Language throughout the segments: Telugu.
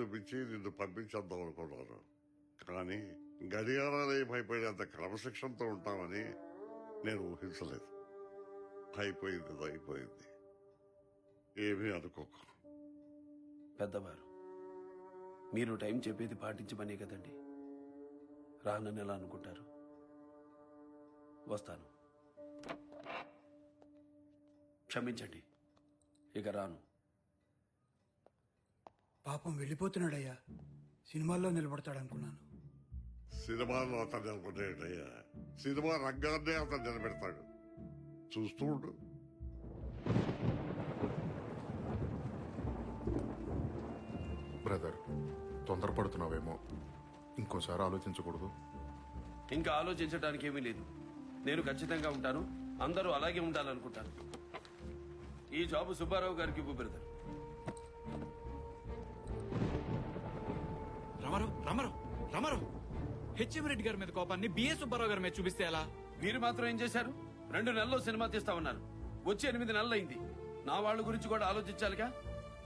చూపించి నిన్ను పంపించేద్దాం అనుకున్నాను కానీ గడియారాలే భయపడేంత క్రమశిక్షణతో ఉంటామని నేను ఊహించలేదు. అయిపోయింది అయిపోయింది. ఏమీ అనుకోకు. పెద్దవారు మీరు టైం చెప్పేది పాటించమనే కదండి. రానని ఎలా అనుకుంటారు? వస్తాను. క్షమించండి. ఇక రాను. పాపం వెళ్ళిపోతున్నాడయ్యా. సినిమాల్లో నిలబడతాడు అనుకున్నాను సినిమాలో అతను నిలబడేటయ్యా సినిమా రంగాన్నే అతను నిలబెడతాడు. చూస్తూ ఉండు. బ్రదర్ తొందరపడుతున్నావేమో. ఇంకోసారి ఆలోచించకూడదు. ఇంకా ఆలోచించడానికి ఏమీ లేదు. నేను ఖచ్చితంగా ఉంటాను. అందరూ అలాగే ఉండాలనుకుంటాను ఈ జాబు సుబ్బారావు గారికి ఇవ్వు బ్రదర్. రామారావు రామారావు రామారావు హెచ్ఎం రెడ్డి గారి మీద కోపాన్ని బిఎస్ సుబ్బారావు గారి మీద చూపిస్తే ఎలా? మీరు మాత్రం ఏం చేశారు? రెండు నెలల్లో సినిమా తీస్తా ఉన్నారు. వచ్చి ఎనిమిది నెలలు అయింది నా వాళ్ళ గురించి కూడా ఆలోచించాలిగా?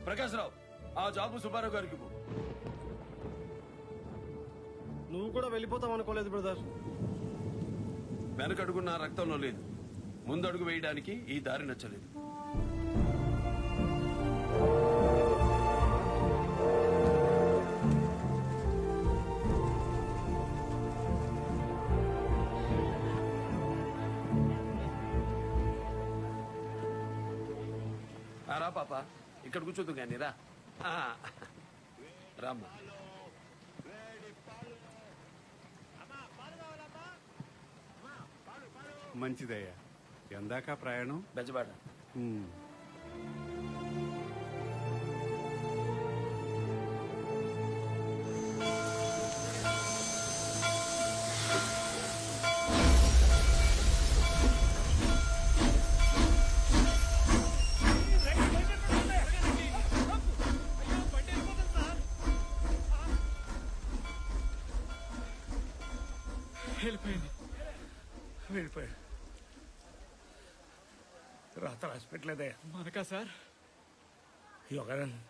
ప్రకాష్ రావు ఆ జాబు సుబ్బారావు గారికి. నువ్వు కూడా వెళ్ళిపోతావు అనుకోలేదు బ్రదర్. వెనకడుగు నా రక్తంలో లేదు. ముందడుగు వేయడానికి ఈ దారి నచ్చలేదు. రా పాప. ఇక్కడ కూర్చోదు కానీ రా. రామ్మా. మంచిదయ్యా. ఎందాక ప్రయాణం? బెజబాట వెళ్ళిపోయింది. వెళ్ళిపోయాడు రాత రాసిపెట్టలేదయ్యా మనకా సార్? యోగన్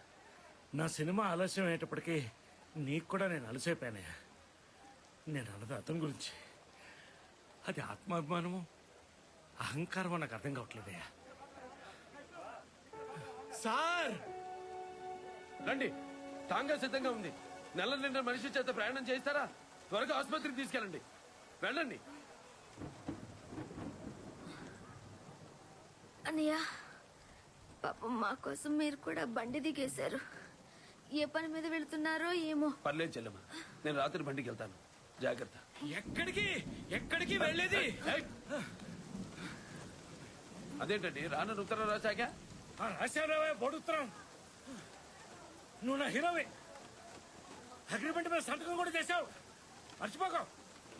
నా సినిమా ఆలస్యం అయ్యేటప్పటికీ నీకు కూడా నేను అలసైపోయానయ్యా. నేను అన్నది అతని గురించి. అది ఆత్మాభిమానము అహంకారమో నాకు అర్థం కావట్లేదయ్యా. సార్! రండి. టాంగా సిద్ధంగా ఉంది. నెల నిండా మనిషి చేత ప్రయాణం చేస్తారా త్వరగా ఆసుపత్రికి తీసుకెళ్ళండి. వెళ్ళండి. అన్నయ్య పాపం మా కోసం మీరు కూడా బండి దిగేశారు. ఏ పని మీద వెళ్తున్నారో ఏమో. పర్లేదు చెల్లెమ్మ నేను రాత్రి బండికి వెళ్తాను. జాగ్రత్త. ఎక్కడికి? ఎక్కడికి వెళ్ళేది! అదేంటండి రాను ఉత్తరం రాశాక రాశారావే బడుతున్నాం నువ్వు నా హీరోవే. అగ్రిమెంట్ మీద సంతకం కూడా చేశావు. మర్చిపోకు.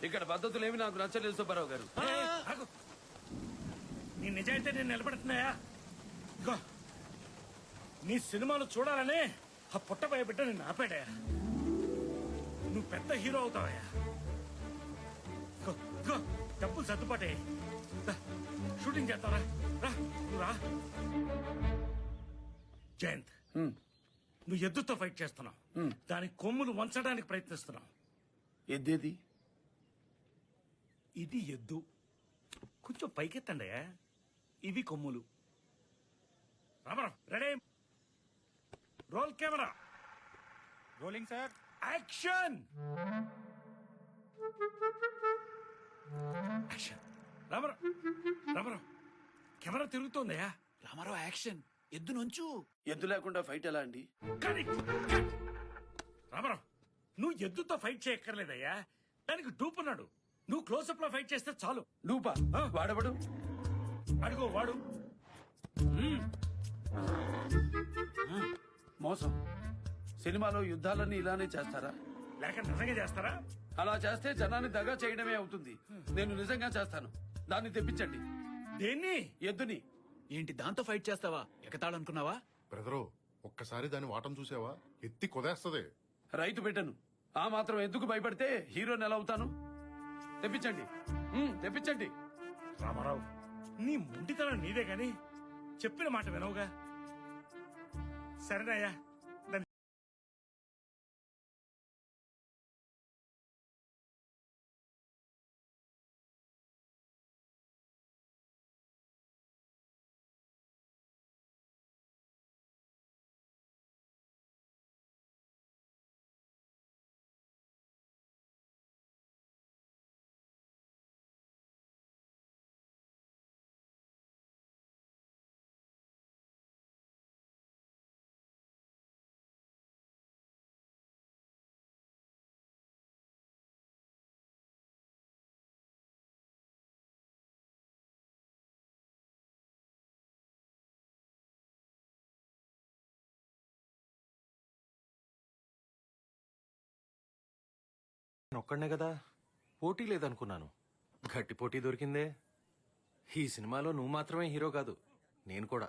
ఇక్కడ పద్ధతులు ఏమి నాకు నచ్చలేదు సుబ్బారావు గారు. ఆగు. నీ నిజాయితీ నేను నిలబడుతున్నాయా? ఇగో నీ సినిమాలు చూడాలని ఆ పుట్టబోయే బిడ్డ నిన్ను ఆపాడా నువ్వు పెద్ద హీరో అవుతావయ్యా. ఇగో, ఇగో, డబ్బులు సర్దుపాటే దా, షూటింగ్ చేస్తారా రా నువ్వు రా. జయంత్. నువ్వు ఎద్దుతో ఫైట్ చేస్తున్నావు. దాని కొమ్ములు వంచడానికి ప్రయత్నిస్తున్నావు. ఎద్దేది? ఇది ఎద్దు. కొంచెం పైకెత్తండి ఇవి కొమ్ములు. Ramarao ready? Roll camera. Rolling sir. Action! Action. Ramarao Ramarao camera తిరుగుతోందయ్యా. Ramarao action. ఎద్దు నుంచు. ఎద్దు లేకుండా ఫైట్ ఎలా అండి? రామరావు నువ్వు ఎద్దుతో ఫైట్ చేయక్కర్లేదయ్యా. దానికి డూపున్నాడు. నువ్వు క్లోజప్లో ఫైట్ చేస్తే చాలు. ఆ. వాడబడు అడుగు వాడు. మోసం. సినిమాలో యుద్ధాలన్నీ ఇలానే చేస్తారా? లేక నిజంగా చేస్తారా? అలా చేస్తే జనాన్ని దగా చేయడమే అవుతుంది. నేను నిజంగా చేస్తాను. దాన్ని తెప్పించండి. దేన్ని? ఎద్దుని. ఏంటి దాంతో ఫైట్ చేస్తావా? ఎగతాళనుకున్నావా? బ్రదరు ఒక్కసారి దాని వాటం చూసావా? ఎత్తి కొదేస్తది. రైతు బిడ్డను ఆ మాత్రం ఎందుకు భయపడితే హీరోని ఎలా అవుతాను? తెప్పించండి. ఉమ్, తెప్పించండి. రామారావు నీ ముంటితనం నీదే గాని చెప్పిన మాట వినవుగా. సరేనయ్యా. ఒక్కడనే కదా. పోటీ లేదనుకున్నాను. గట్టి పోటీ దొరికిందే. ఈ సినిమాలో నువ్వు మాత్రమే హీరో కాదు నేను కూడా.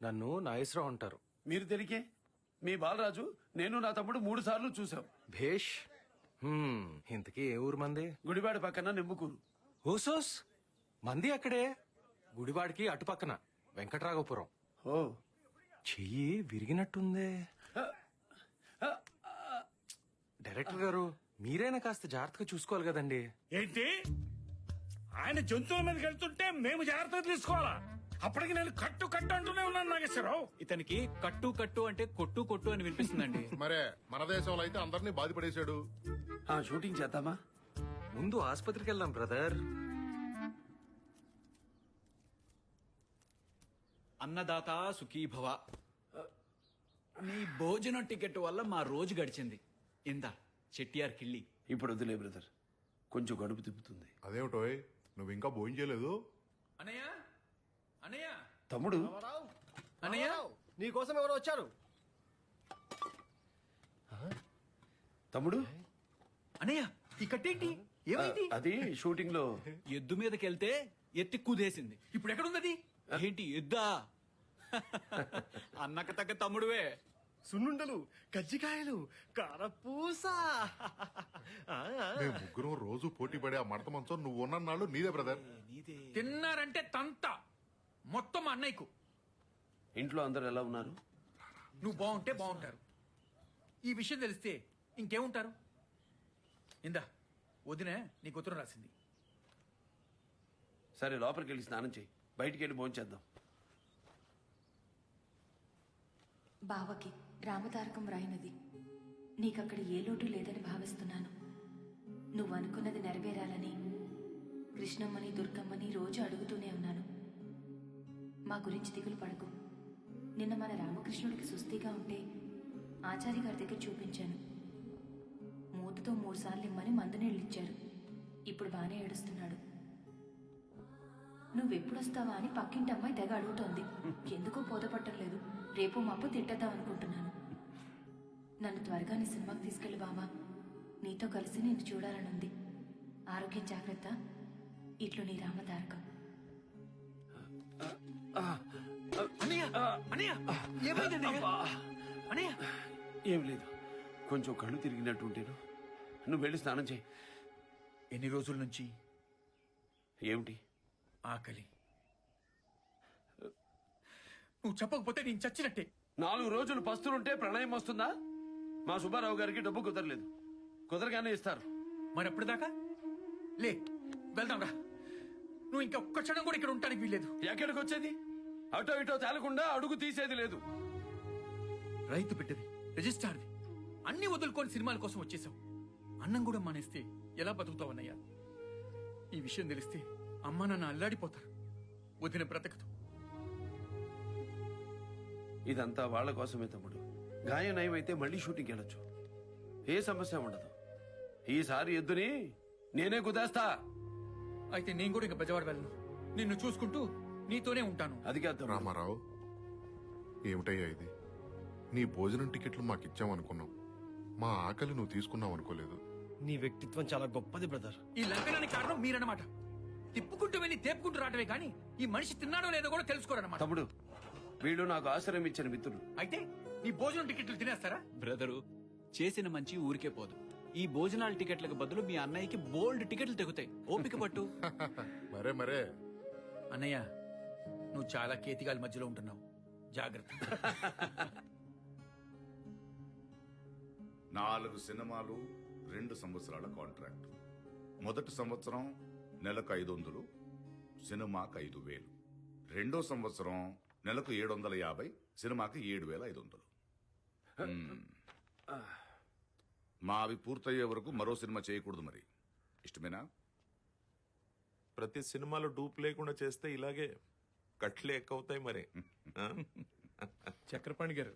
నన్ను నాగేశ్వరరావు అంటారు. మీరు తెలికే మీ బాలరాజు నేను నా తమ్ముడు మూడు సార్లు చూసాం భేష్? హ్మ్, ఇంతకీ ఏ ఊరు మంది? గుడివాడ పక్కన నిమ్ముకూరు ఓసోస్ మంది అక్కడే? గుడివాడికి అటుపక్కన వెంకట్రాఘపురం ఓ. చెయ్యి విరిగినట్టుందే. డైరెక్టర్ గారు మీరైనా కాస్త జాగ్రత్తగా చూసుకోవాలి కదండి. ఏంటి? ఆయన జంతువుల మీదకి వెళ్తుంటే మేము జాగ్రత్త తీసుకోవాలా? అప్పటికి నేను కట్టు కట్టు అంటూనే ఉన్నాను నాగేశ్వరరావు. ఇతనికి కట్టు కట్టు అంటే కొట్టు కొట్టు అని వినిపిస్తుందండి. మరే మన దేశంలో అయితే అందరినీ బాధపడేశాడు. ఆ షూటింగ్ చేద్దామా? ముందు ఆసుపత్రికి వెళ్దాం బ్రదర్. అన్నదాత సుఖీభవ. మీ భోజనం టికెట్ వల్ల మా రోజు గడిచింది. ఇందా? చెట్టియార్ కిళ్ళి. ఇప్పుడు వదిలే బ్రదర్ కొంచెం గడుపు తిప్పుతుంది. అదేమిటోయ్? నువ్వు ఇంకా భోజనం చేయలేదు? అనయ్య? అనయ్య? తమ్ముడు? అనయ్య? నీకోసం ఎవరు వచ్చారు? తమ్ముడు? అనయ్య ఈ కట్టేంటి? ఏమైంది? అది షూటింగ్లో ఎద్దు మీదకి వెళ్తే ఎత్తి కుదేసింది. ఇప్పుడు ఎక్కడుంది అది ఏంటి ఎద్దా? అన్నక తగ్గ తమ్ముడువే. సున్నుండలు కజ్జికాయలు కారపూస. మేము ముగ్గురం రోజు పోటీ పడే ఆ మడత మంచం నువ్వు ఉన్న నాళ్ళు నీదే బ్రదర్ తిన్నారంటే తంత. మొత్తం అన్నయ్యకు. ఇంట్లో అందరు ఎలా ఉన్నారు? నువ్వు బాగుంటే బాగుంటారు. ఈ విషయం తెలిస్తే ఇంకేముంటారు? ఇందా వదిన నీ ఉత్తరం రాసింది. సరే లోపలికి వెళ్ళి స్నానం చేయి. బయటికి వెళ్ళి భోంచేద్దాం. బావకి. రామతారకం రాయినది నీకక్కడ ఏ లోటు లేదని భావిస్తున్నాను. నువ్వు అనుకున్నది నెరవేరాలని కృష్ణమ్మని దుర్గమ్మని రోజు అడుగుతూనే ఉన్నాను. మా గురించి దిగులు పడకు. నిన్న మన రామకృష్ణుడికి సుస్థిగా ఉంటే ఆచార్య గారి దగ్గర చూపించాను. మూతతో మూడుసార్లు ఇమ్మని మందునీళ్ళు ఇచ్చారు ఇప్పుడు బాగానే ఏడుస్తున్నాడు. నువ్వెప్పుడొస్తావా అని పక్కింటి అమ్మాయి తెగ అడుగుతోంది. ఎందుకో బోధపట్టం లేదు రేపు మాపు తిట్టద్దాం అనుకుంటున్నాను నన్ను త్వరగా నీ సినిమాకి తీసుకెళ్ళి బావా. నీతో కలిసి నిన్ను చూడాలనుంది. ఆరోగ్యం జాగ్రత్త. ఇట్లు నీ రామతారకం ఏం లేదు. కొంచెం కళ్ళు తిరిగినట్టు ఉంటేను నువ్వు వెళ్ళి స్నానం చేయి. ఎన్ని రోజుల నుంచి? ఏమిటి? ఆకలి. నువ్వు చెప్పకపోతే నేను చచ్చినట్టే. నాలుగు రోజులు పస్తులుంటే ప్రణయం వస్తుందా? మా సుబ్బారావు గారికి డబ్బు కుదరలేదు. కుదరగానే ఇస్తారు. మరి ఎప్పటిదాకా లే వెళ్దాం రా. నువ్వు ఇంకా ఒక్క క్షణం కూడా ఇక్కడ ఉండటానికి వీల్లేదు. ఎక్కడికి వచ్చేది? అటో ఇటో తేలకుండా అడుగు తీసేది లేదు. రైతు బిడ్డవి రిజిస్టార్వి అన్ని వదులుకొని సినిమాల కోసం వచ్చేసావు. అన్నం కూడా మానేస్తే ఎలా బతుకుతావన్నయ్యా? ఈ విషయం తెలిస్తే అమ్మ నాన్న అల్లాడిపోతారు. వదిన బ్రతకదు. ఇదంతా వాళ్ళ కోసమే తమ్ముడు. గాయం నయమైతే మళ్ళీ షూటింగ్కి వెళ్ళొచ్చు. ఏ సమస్య ఉండదు. ఈసారి ఎద్దుని నేనే కుదేస్తా. అయితే నేను కూడా ఇంకా బెజవాడ వెళ్ళను. నిన్ను చూసుకుంటూ నీతోనే ఉంటాను. అది కాదు. రామారావు ఏమిటయ్యా ఇది? నీ భోజనం టికెట్లు మాకు ఇచ్చామనుకున్నాం. మా ఆకలి నువ్వు తీసుకున్నావు అనుకోలేదు. నీ వ్యక్తిత్వం చాలా గొప్పది బ్రదర్. ఈ లంకనానికి కారణం మీరన్నమాట. తిప్పుకుంటూ వెళ్ళి తేపుకుంటూ రావటమే కానీ ఈ మనిషి తిన్నాడో లేదో కూడా తెలుసుకోరన్నమాట. తమ్ముడు వీళ్ళు నాకు ఆశ్రయం ఇచ్చిన మిత్రులు. అయితే నీ భోజనం టికెట్లు తినేస్తారా? బ్రదరు చేసిన మంచి ఊరికే పోదు. ఈ భోజనాల టికెట్లకు బదులు మీ అన్నయ్యకి బోల్డ్ టికెట్లు తెగుతాయి. ఓపిక పట్టు. మరే మరే. అన్నయ్య నువ్వు చాలా కేతిగాల మధ్యలో ఉంటున్నావు. జాగ్రత్త. నాలుగు సినిమాలు రెండు సంవత్సరాల కాంట్రాక్ట్. మొదటి సంవత్సరం నెలకు ఐదు వందలు సినిమాకి ఐదు వేలు. రెండో సంవత్సరం నెలకు ఏడు వందల యాభై సినిమాకి ఏడు వేల ఐదు వందలు మ్మ్. మావి పూర్తయ్యే వరకు మరో సినిమా చేయకూడదు మరి ఇష్టమేనా ప్రతి సినిమాలో డూప్ లేకుండా చేస్తే ఇలాగే కట్లే ఎక్కువతాయి మరి ఆ? చక్రపాణి గారు